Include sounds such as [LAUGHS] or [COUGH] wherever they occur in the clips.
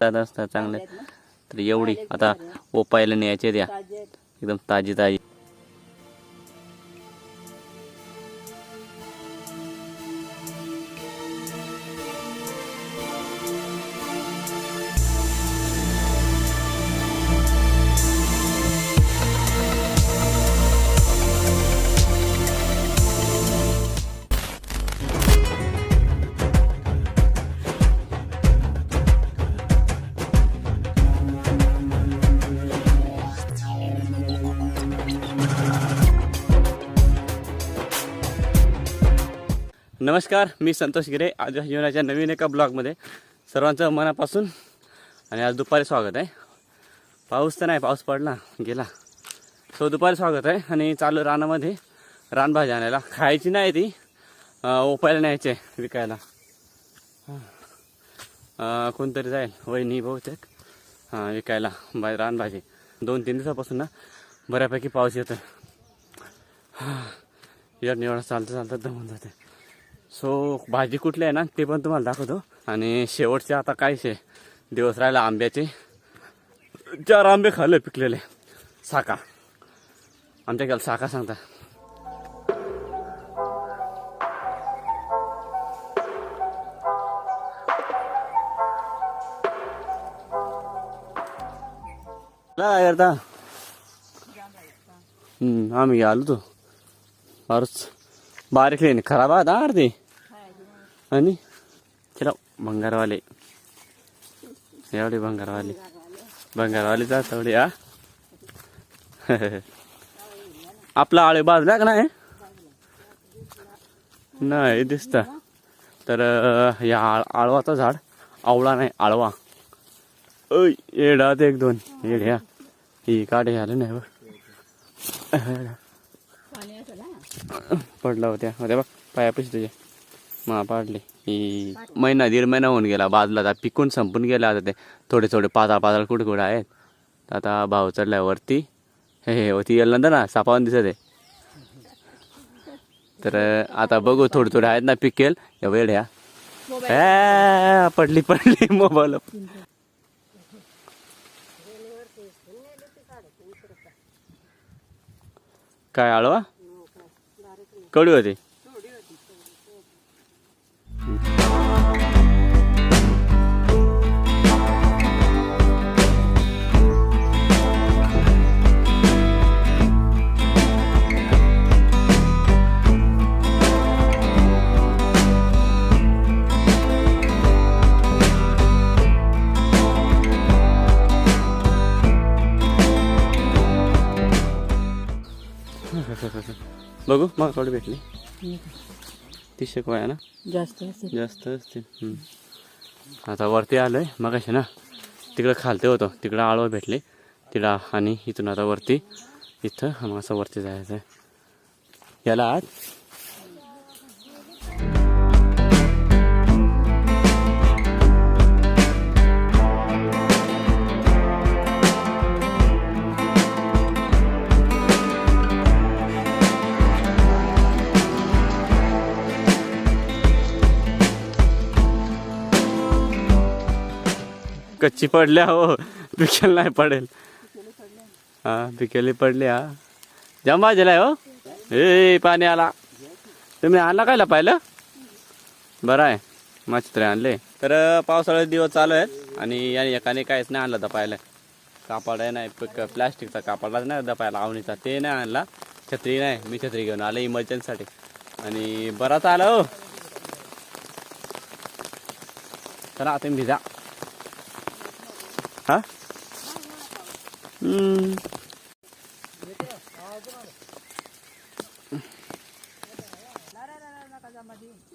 त्यात असतात चांगले तर एवढी. आता ओपायला न्यायचे द्या. एकदम ताजी ताजी. नमस्कार मी संतोष गिरे. आज जीवनाच्या नवीन एका ब्लॉगमध्ये सर्वांचं मनापासून आणि आज दुपारी स्वागत आहे. पाऊस तर नाही पाऊस पडला गेला. सो दुपारी स्वागत आहे आणि चालू रानामध्ये रानभाजी आणायला. खायची नाही ती उपायला ओपायला न्यायचे विकायला. कोणतरी जाईल वहिनी बहुतेक. हां विकायला बा रानभाजी. दोन तीन दिवसापासून ना बऱ्यापैकी पाऊस येतो एवढं निवडा चालतं चालतं दमून जाते. सो भाजी कुठली आहे ना ते पण तुम्हाला दाखवतो. आणि शेवटचे आता कायचे दिवस राहिला आंब्याचे. चार आंबे खाल्ले पिकलेले. साका. आमच्या गेला साका सांगता. करता आम्ही आलो तो. फारच. बारीक लेणी खराब आता आर ते आणि चला भंगारवाले एवढे भंगारवाले भंगारवाले जात एवढे हा। [LAUGHS] आपला आळे बाजला का नाही नाही दिसत तर या आळ आळवाचं झाड आवळा नाही आळवा ओय येडात एक दोन येड्या ही काढे आले नाही बघ पडला होत्या. होत्या बघ पायापाशी तुझ्या मा पाडले. ही महिना दीड महिना होऊन गेला. बाजूला आता पिकून संपून गेले आता ते. थोडे थोडे पाताळ पाताळ कुठे कुठे आहेत. आता भाव चढलाय वरती. हे हे होती गेलं नंतर ना सापावून दिसत आहे. तर आता बघू थोडे थोडे आहेत ना पिकेल. या वेड्या पडली पडली मोबाईल. काय आळवा? कवडी होती बघू मग कवडी भेटली. तीसशे कोया ना? जास्त जास्त असते. हम्म. आता वरती आलोय मग ना तिकडं खालते होतो. तिकडं आळवं भेटले. तिकडं आणि इथून आता वरती इथं मग असं वरती जायचं आहे याला आत. कच्ची पडल्या हो. पिकेल नाही पडेल. हा पिकेली पडली हा. जाम भाजीला हो. ए पाणी आला. तुम्ही आणला कायला पाहिलं? बरं आहे. माछत्रे आणले. तर पावसाळ्याचे दिवस चालू आहेत आणि याने एकाने काहीच नाही आणलं दपायला कापड आहे नाही पिक- प्लास्टिकचा कापडलाच नाही दपायला आवणीचा ते नाही आणला. छत्री नाही. मी छत्री घेऊन आलं इमर्जन्सीसाठी. आणि बराच आलं हो. चला तुम्ही भिजा हा.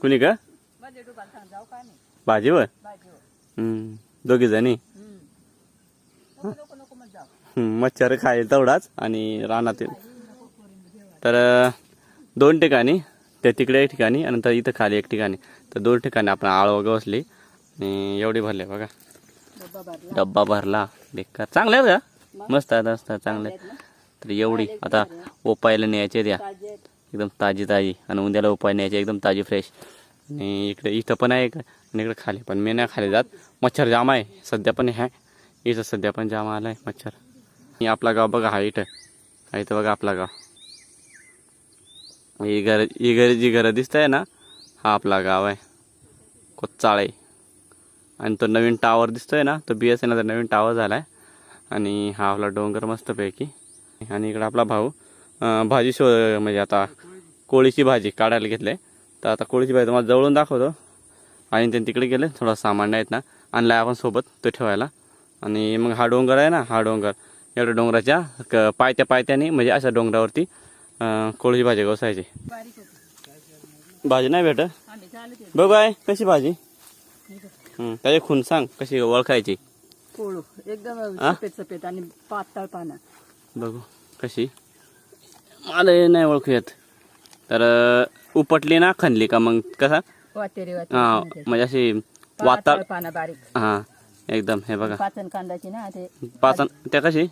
कुणी का? भाजीवर. हम्म. दोघी जणी? मच्छर खाईल तेवढाच आणि रानातील तर दोन ठिकाणी त्या तिकडे एक ठिकाणी आणि नंतर इथं खाली एक ठिकाणी. तर दोन ठिकाणी आपण आळव गवसली आणि एवढी भरले बघा. डब्बा भरला. बेकार. चांगले आहेत का? मस्त आहेत मस्त चांगले. तर एवढी. आता ओपायला न्यायचे द्या. एकदम ताजी ताजी. आणि उद्याला उपाय न्यायचे एकदम ताजी फ्रेश आणि इकडे इथं पण आहे आणि इकडे खाली पण. मी नाही खाली जात. मच्छर जाम आहे. सध्या पण आहे. इथं सध्या पण जाम आला आहे मच्छर. आणि आपला गाव बघा हा इथं. हा इथं बघा आपला गाव. ही घर ही घर जी घरं दिसत आहे ना हा आपला गाव आहे. कोचाळे. आणि तो नवीन टावर दिसतोय ना तो बी एस एनचा नवीन टावर झाला आहे आणि हा आपला डोंगर मस्तपैकी. आणि इकडं आपला भाऊ भाजी शो म्हणजे आता कोळीची भाजी काढायला घेतले तर आता कोळीची भाजी तुम्हाला जवळून दाखवतो. आणि त्यांनी तिकडे गेले थोडा सामान नाहीत ना आणलाय आपण सोबत तो ठेवायला. आणि मग हा डोंगर आहे ना हा डोंगर. एवढ्या डोंगराच्या क पायथ्या पायथ्याने म्हणजे अशा डोंगरावरती कोळीची भाजी गोसायची भाजी नाही ते बघू आहे कशी भाजी? त्याची खून सांग कशी ओळखायची? पोळू. एकदम आ? सफेद सफेद आणि पातळ पानं. बघू कशी? मला हे नाही ओळखू येत तर अं, उपटली ना खणली का मग? कसा? वाटेरी हा वाटेरी म्हणजे अशी वाता पातळ पानं बारीक. हा एकदम हे बघा. पाचन कांदाची ना ते. पाचन त्या कशी?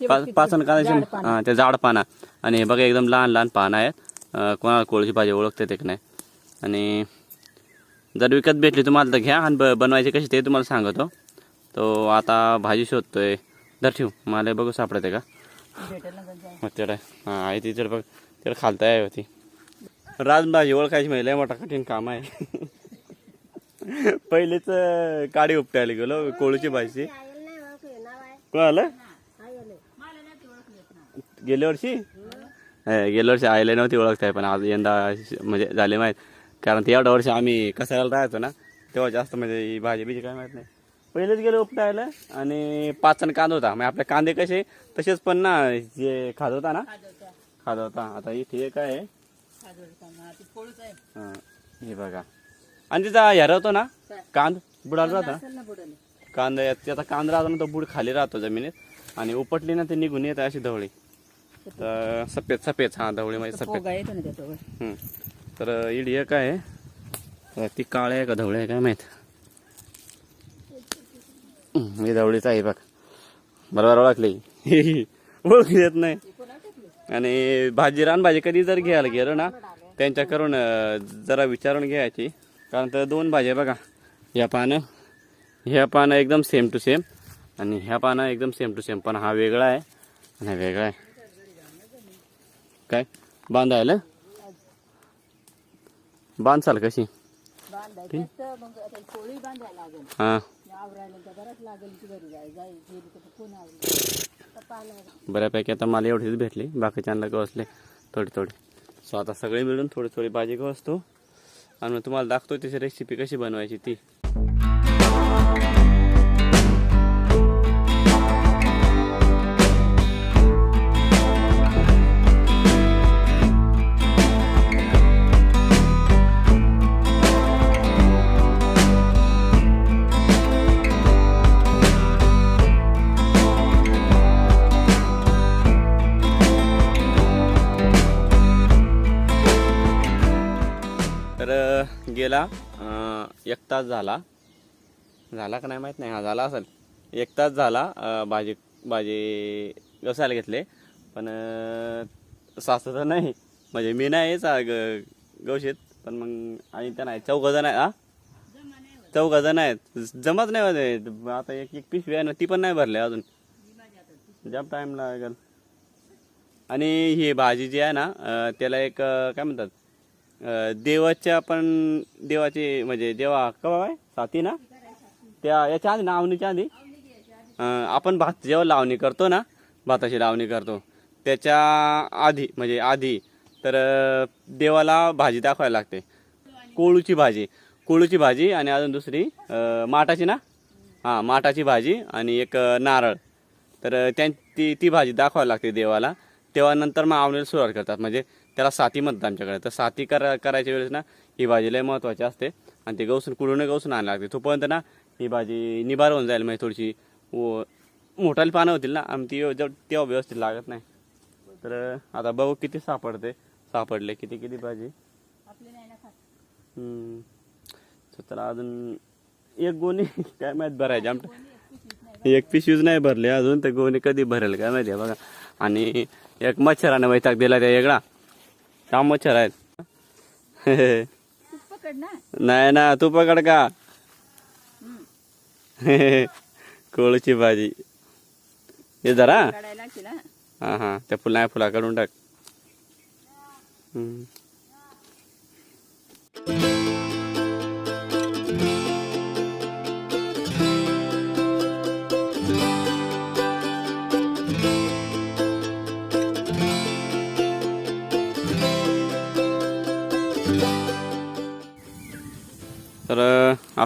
ते पा- बघ किती पाचन जाड कांद्याची पानं. हा ते जाड पाना. आणि हे बघा एकदम लहान लहान पानं आहेत. अं, कोणाला कोळची भाजी ओळखते ते की नाही? आणि जर विकत भेटली तुम्हाला तर घ्या. आणि ब- बनवायची कशी ते तुम्हाला सांगतो. तो आता भाजी शोधतोय. जर ठेवू. मला बघू सापडते का. मग तेवढं हां आहे तिकडे बघ तिकडे खालता आहे होती. राजभाजी ओळखायची म्हणजे लय मोठा कठीण काम आहे. पहिलेच काडी उपटायला गेलो कोळूची भाजी. कोणाला गेल्या वर्षी? गेल्या वर्षी आईला नव्हती ओळखताय पण आज यंदा म्हणजे झाले माहीत. कारण ते एवढ्या वर्षी आम्ही कसायला राहायचो ना तेव्हा जास्त म्हणजे ही भाजी बिजी काय माहीत नाही. पहिलेच गेलो उपटायला आणि पाचन कांदा होता. म्हणजे आपले कांदे कसे तसेच पण ना जे खात होता ना. खात होता. आता इथे काय. हा, बघा. आणि तिचा ह्या होतो ना कांद बुडाला राहतो. कांदा त्याचा कांदा राहतो ना तो बुड खाली राहतो जमिनीत. आणि उपटली ना ते निघून येत अशी धवळी. तर सफेद सफेद हा धवळी म्हणजे सफेद. तर इडी एक आहे? ती काळे आहे का धवळे आहे काय माहीत? मी धवळीच आहे बघ. बरोबर ओळखली? [LAUGHS] ओळखू येत नाही. आणि भाजी रानभाजी कधी जर घ्यायला गेलो ना त्यांच्याकडून जरा विचारून घ्यायची. कारण तर दोन भाज्या बघा. ह्या पानं ह्या पानं एकदम सेम टू सेम आणि ह्या पानं एकदम सेम टू सेम पण हा वेगळा आहे. आणि हा वेगळा आहे. काय? बांधायला? बांधचाल कशी? बांधायचं तर मग आता पोळी बांधायला लागेल. हां. आवरायला तर बरंच लागेल की घरी जाय जाय गेली तर कोण आवडेल बऱ्यापैकी आता मला एवढीच भेटली बाकीच्यांना गवसले थोडी थोडी. सो आता सगळे मिळून थोडी थोडी भाजी गवसतो आणि मग तुम्हाला दाखवतो त्याची रेसिपी कशी बनवायची ती. गेला एक तास झाला. झाला का नाही माहीत नाही. हा झाला असेल. एक तास झाला भाजी भाजी घसायला घेतले. पण सासू तर नाही. म्हणजे मी नाही ग- गवशीत. पण मग आणि त्या नाही चौघजण आहे हा? चौघजण आहेत. जमत नाही होते. आता एक एक पिशवी आहे ना ती पण नाही भरली अजून. जाम टाईम लागेल. आणि ही भाजी जी आहे ना त्याला एक काय म्हणतात? देवाच्या पण देवाची म्हणजे देवा कवा आहे साथी ना? त्या याच्या आधी ना आवणीच्या आधी? आपण भात जेव्हा लावणी करतो ना भाताची लावणी करतो त्याच्या आधी म्हणजे आधी तर देवाला भाजी दाखवायला लागते. कोळूची भाजी. कोळूची भाजी आणि अजून दुसरी माठाची माटाची ना? हां माटाची भाजी आणि एक नारळ. तर त्यां ती ती भाजी दाखवायला लागते देवाला. तेव्हा नंतर मग आवणीला सुरुवात करतात. म्हणजे त्याला साथी म्हणतात आमच्याकडे. तर साथी करा करायच्या वेळेस ना ही भाजी लय महत्त्वाची असते. आणि ते गवसून कुडून गवसून आणायला लागते. तोपर्यंत ना ही भाजी निबार होऊन जाईल म्हणजे थोडीशी. व मोठाली पानं होतील ना आणि ती तेव्हा व्यवस्थित लागत नाही. तर आता बघू किती सापडते. सापडले किती किती भाजी? त्याला अजून एक गोणी [LAUGHS] काय माहीत भरायची. आमच्या एक पिशवीच नाही भरले अजून. ते गोणी कधी भरेल काय माहिती बघा. आणि एक मच्छराने वैताग दिला त्या वेगळा. त्या मच्छर आहेत नाही ना तू पकड का? कोळची भाजी. हे जरा. हा हा. त्या फुला फुला काढून टाक.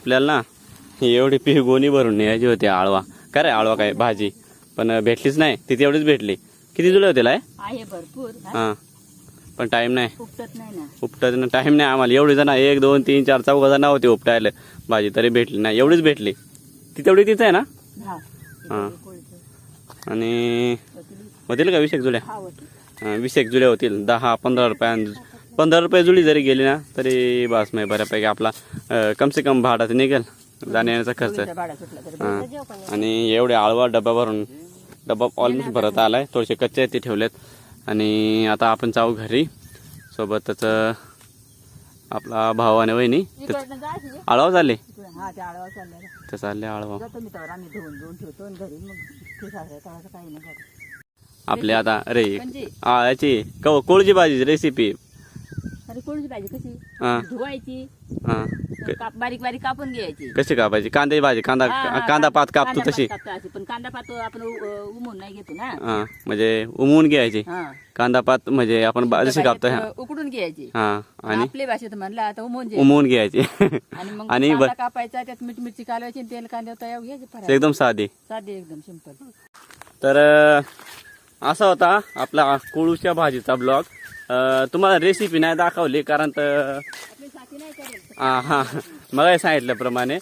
आपल्याला ना एवढी पी गोणी भरून न्यायची होती आळवा. काय रे आळवा काय भाजी? पण भेटलीच नाही. ती तेवढीच भेटली. किती जुळे होते लाय आहे भरपूर. हा? पण टाईम नाही. उपटत नाही ना. टाईम नाही. आम्हाला. एवढी जण एक दोन तीन चार चौघ जण होते उपटायला. भाजी तरी भेटली नाही. एवढीच भेटली. ती तेवढी तीच आहे ना? हा. आणि होती. होतील का वीस एक हा. हां, वीस एक जुळ्या होतील. दहा पंधरा रुपयां पंधरा रुपये जुळी जरी गेली ना तरी बस नाही बऱ्यापैकी आपला अं, कम से कम भाडा निघेल जाण्या येण्याचा खर्च हां. आणि एवढे आळवा डबा भरून डबा ऑलमोस्ट भरत आलाय. थोडेसे कच्चे आहेत ते ठेवलेत. आणि आता आपण जाऊ घरी. सोबतच आपला भाऊ आणि वहिनी. आळवा. हा ते चालले आळवा. आपले आता अरे म्हणजे? आ, याची कव कोळची भाजी रेसिपी अरे कोळची भाजी कशी? हा. धुवायची. हा. काप बारीक बारीक कापून घ्यायची. कशी कापायची? कांद्याची भाजी कांदा कांदा पात कापतो कांदा तशी? पात कापतो अशी. पण कांदा पात आपण उ- उमून नाही घेतो ना. हा म्हणजे उमवून घ्यायची. हा. कांदा पात म्हणजे आपण बा- जशी कापतो हा. भाजीत उकडून घ्यायची. हा आणि आपल्या भाषेत म्हणलं आता उमून घ्यायची. उमवून घ्यायची. आणि मग आणि कांदा ब- कापायचा त्यात मीठ मिरची कालवायची आणि तेल कांद्यावर तयार घ्यायची ते फराळ. एकदम साधी. साधे एकदम सिंपल तर अ, असा होता आपला कोळूच्या भाजीचा ब्लॉग. तुम्हाला रेसिपी नाही दाखवली कारण तर आपली मग सांगितल्याप्रमाणे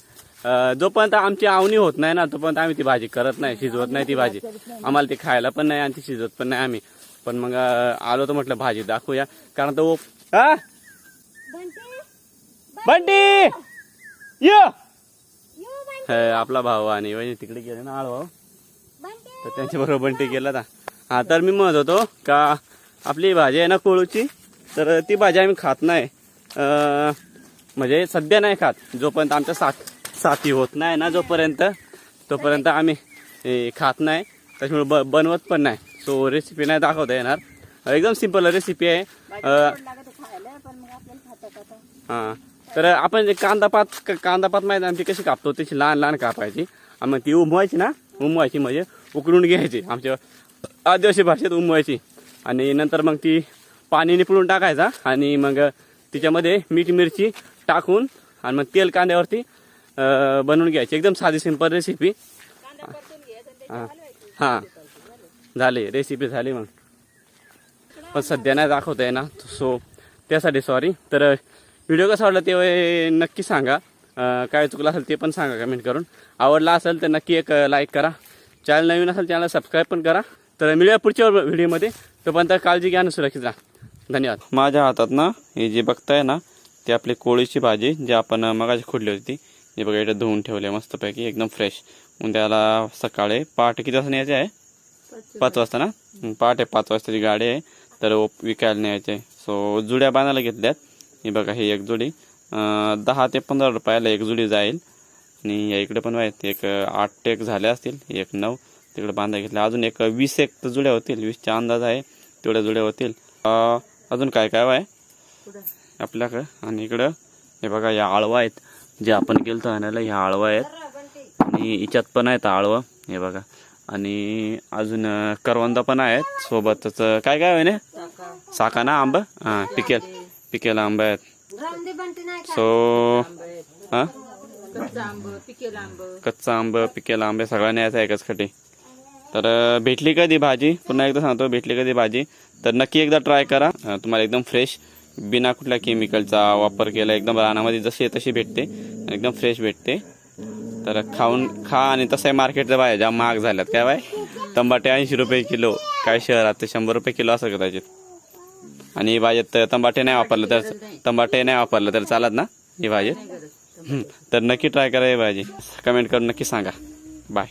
जोपर्यंत आमची आवणी होत नाही ना तोपर्यंत आम्ही ती भाजी करत नाही शिजवत नाही ती भाजी. आम्हाला ती खायला पण नाही आणि ती शिजवत पण नाही आम्ही. पण मग आलो तर म्हटलं भाजी दाखवूया. कारण तो हा बंटी! ये! आपला भाऊ आणि वहिनी तिकडे गेले ना आळवा तर त्यांच्या बरोबर बंटी गेला ना हा तर मी म्हणत होतो का आपली भाजी आहे ना कोळूची तर ती भाजी आम्ही खात नाही. म्हणजे सध्या नाही खात. जोपर्यंत आमच्या साथ साथी होत नाही ना जोपर्यंत तोपर्यंत आम्ही खात नाही. त्याच्यामुळे ब बनवत पण नाही. सो रेसिपी नाही दाखवता येणार. एकदम सिंपल रेसिपी आहे. हां. तर आपण जे कांदा पात कांदा पात माहिती आमची कशी कापतो तशी लहान लहान कापायची. आणि मग ती उमवायची ना उमवायची म्हणजे उकडून घ्यायची. आमच्या आदिवासी भाषेत उमवायची. आणि नंतर मग ती पाणी निपळून टाकायचा आणि मग तिच्यामध्ये मीठ मिरची टाकून आणि मग तेल कांद्यावरती बनवून घ्यायची. एकदम साधी सिंपल रेसिपी हां. हां. हा झाली. रेसिपी झाली मग. पण सध्या नाही दाखवता ना सो त्यासाठी सॉरी तर व्हिडिओ कसा आवडला ते नक्की सांगा. काय चुकलं असेल ते पण सांगा कमेंट करून. आवडला असेल तर नक्की एक लाईक करा. चॅनल नवीन असेल चॅनल सबस्क्राईब पण करा. तर मिळूया पुढच्या व्हिडिओमध्ये. तोपर्यंत काळजी घ्या आणि सुरक्षित राहा. धन्यवाद. माझ्या हातात ना हे जे बघताय ना ते आपली कोळीची भाजी जी आपण मगाशी खोडली होती ती. हे बघा इथे धुवून ठेवली मस्तपैकी एकदम फ्रेश उद्याला सकाळी पहाटे किती वाजता न्यायचे आहे? पाच वाजता ना? पहाटे पाच वाजताची गाडी आहे तर विकायला न्यायचे. आहे सो जुड्या बांधायला घेतल्यात. हे बघा ही एक जुडी. दहा ते पंधरा रुपयाला एक जुडी जाईल. आणि या इकडे पण आहेत एक आठ एक झाले असतील एक नऊ. तिकडे बांधा घेतले. अजून एक वीस एक तर जुड्या होतील. वीसचा अंदाज आहे तेवढ्या जुड्या होतील. अजून काय काय आहे. आपल्याकडं आणि इकडं. हे बघा या आळवा आहेत. जे आपण गेलतो आणायला ह्या आळवा आहेत. आणि हिच्यात पण आहेत आळवं. हे बघा. आणि अजून करवंदा पण आहेत सोबतच. काय काय आहे ना टाका. साका ना आंबा? हां पिकेल. पिकेल आंबा आहेत. सो. हां? कच्चं आंब पिकेलं आंब. कच्चा आंब पिकेला आंबे सगळ्यांनी यायचा एकच खटी. तर भेटली कधी भाजी? पुन्हा एकदा सांगतो भेटली कधी भाजी? तर नक्की एकदा ट्राय करा. तुम्हाला एकदम फ्रेश बिना कुठल्या केमिकलचा वापर केला एकदम रानामध्ये जशी आहे तशी भेटते. एकदम फ्रेश भेटते. तर खाऊन खा आणि तसं आहे मार्केटचं बाहेर ज्या महाग झाल्यात. काय बाय? तंबाटे ऐंशी रुपये किलो काय शहरात ते शंभर रुपये किलो असं कदाचित आणि भाजीत तंबाटे नाही वापरलं तर तंबाटे नाही वापरलं तर चालत ना ही भाजी? तर नक्की ट्राय करा ही भाजी. कमेंट करून नक्की सांगा. बाय